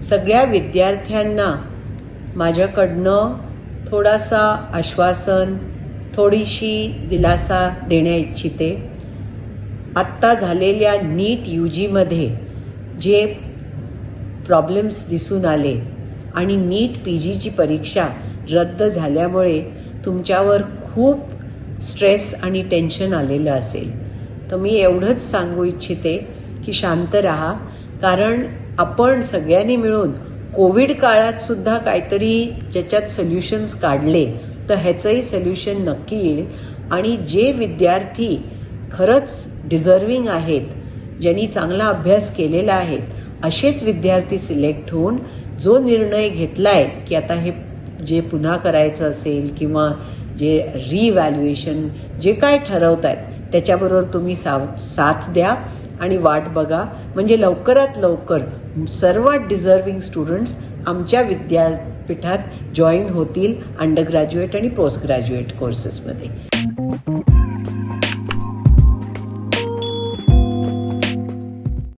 सगळ्या विद्यार्थ्यांना माझ्याकडनं थोडासा आश्वासन थोडीशी दिलासा देण्या इच्छिते. आत्ता झालेल्या नीट यू जीमध्ये जे प्रॉब्लेम्स दिसून आले आणि नीट पी जीची परीक्षा रद्द झाल्यामुळे तुमच्यावर खूप स्ट्रेस आणि टेन्शन आलेलं असेल. तर मी एवढंच सांगू इच्छिते की शांत राहा कारण आपण सगळ्यांनी मिळून कोविड काळात सुद्धा काहीतरी ज्याच्यात सोल्युशन्स काढले तर ह्याचंही सोल्युशन नक्की येईल. आणि जे विद्यार्थी खरंच डिझर्विंग आहेत ज्यांनी चांगला अभ्यास केलेला आहे असेच विद्यार्थी सिलेक्ट होऊन जो निर्णय घेतला आहे की आता हे जे पुन्हा करायचं असेल किंवा जे रिव्हॅल्युएशन जे काय ठरवत आहेत त्याच्याबरोबर तुम्ही साव साथ द्या. आणि वाट बघा. म्हणजे लवकरात लवकर सर्वात डिझर्विंग स्टुडंट्स आमच्या विद्यापीठात जॉईन होतील अंडर ग्रॅज्युएट आणि पोस्ट ग्रॅज्युएट कोर्सेसमध्ये